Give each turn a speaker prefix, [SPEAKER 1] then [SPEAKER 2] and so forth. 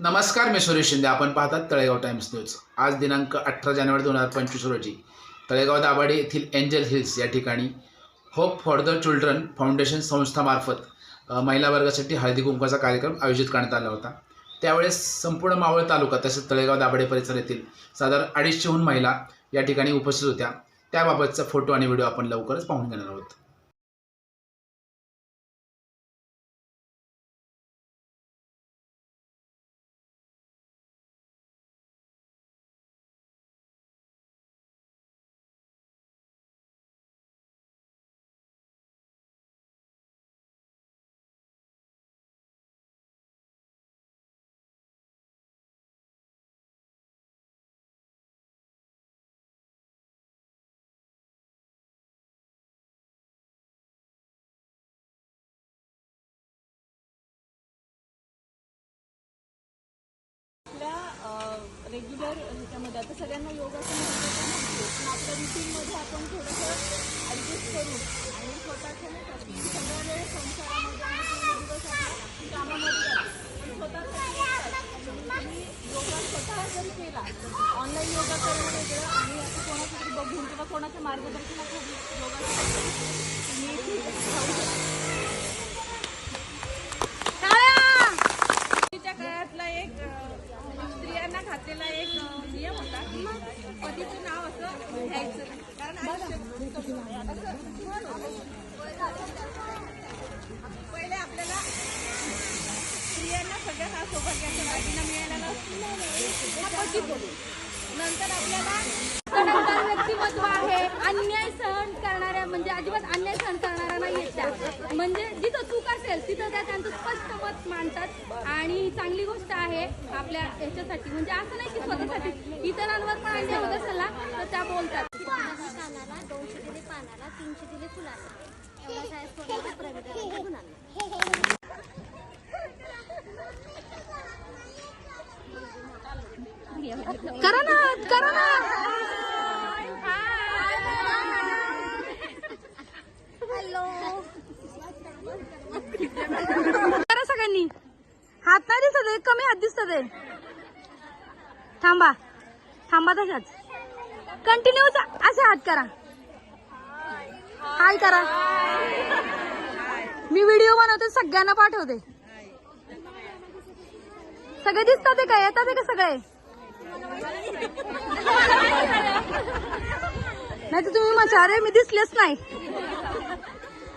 [SPEAKER 1] नमस्कार मी सुरेश शिंदे. आपण पाहतात तळेगाव टाइम्स न्यूज आज दिनांक अठरा जानेवारी दोन हजार पंचवीस रोजी तळेगाव दाभाडे येथील एंजल हिल्स या ठिकाणी Hope for the Children Foundation संस्थामार्फत महिला वर्गासाठी हळदी कुंकवाचा कार्यक्रम आयोजित करण्यात आला होता. त्यावेळेस संपूर्ण मावळ तालुका तसेच तळेगाव दाभाडे परिसर येथील साधारण अडीचशेहून महिला या ठिकाणी उपस्थित होत्या. त्याबाबतचा फोटो आणि व्हिडिओ आपण लवकरच पाहून घेणार आहोत.
[SPEAKER 2] रेग्युलर ह्याच्यामध्ये. आता सगळ्यांना योगाचं माहिती आहे पण आपल्या रुटीनमध्ये आपण थोडंसं ॲडजस्ट करून आणि स्वतःच्या नाही का, की सगळ्या वेळ संसारामध्ये आणि पूर्ण दिवस कामामध्ये जातो. पण स्वतःसाठी तुम्ही योगा स्वतः जरी केला ऑनलाईन योगा करणं वेगळं आणि असं कोणासाठी बघून किंवा कोणाच्या मार्गदर्शनाखाली योगा तुम्ही खाऊ शकता. काळातला एक स्त्रियांना घातलेला एक नियम होता की पतीचं नाव असं घ्यायचं. कारण. पहिले आपल्याला स्त्रियांना सगळ्यात हा सौभाग्याचा दागिना मिळालेला पती बोलू नंतर आपल्याला
[SPEAKER 3] व्यक्तिमत्व आहे. अन्याय सहन करणाऱ्या म्हणजे अजिबात अन्याय सहन करणाऱ्या नाही आहेत त्या. म्हणजे तिथं त्या त्यांचं स्पष्ट मत मांडतात. आणि चांगली गोष्ट आहे आपल्या याच्यासाठी म्हणजे असं नाही की स्वतःसाठी. इतरांवर पण अन्याय होत असेल तर त्या बोलतात.
[SPEAKER 4] कानाला दोनशे दिले पानाला तीनशे दिले फुलाला. एवढा
[SPEAKER 3] करा ना करा ना त्यांनी. हात नाही दिसत आहे, कमी हात दिसत आहे. थांबा. थांबा तशाच. कंटिन्यू असे हात करा. हाय करा. मी व्हिडिओ बनवते सगळ्यांना पाठवते. सगळे दिसतात आहे का? येतात आहे का सगळे? नाही तर तुम्ही मचारे मी दिसलेच नाही.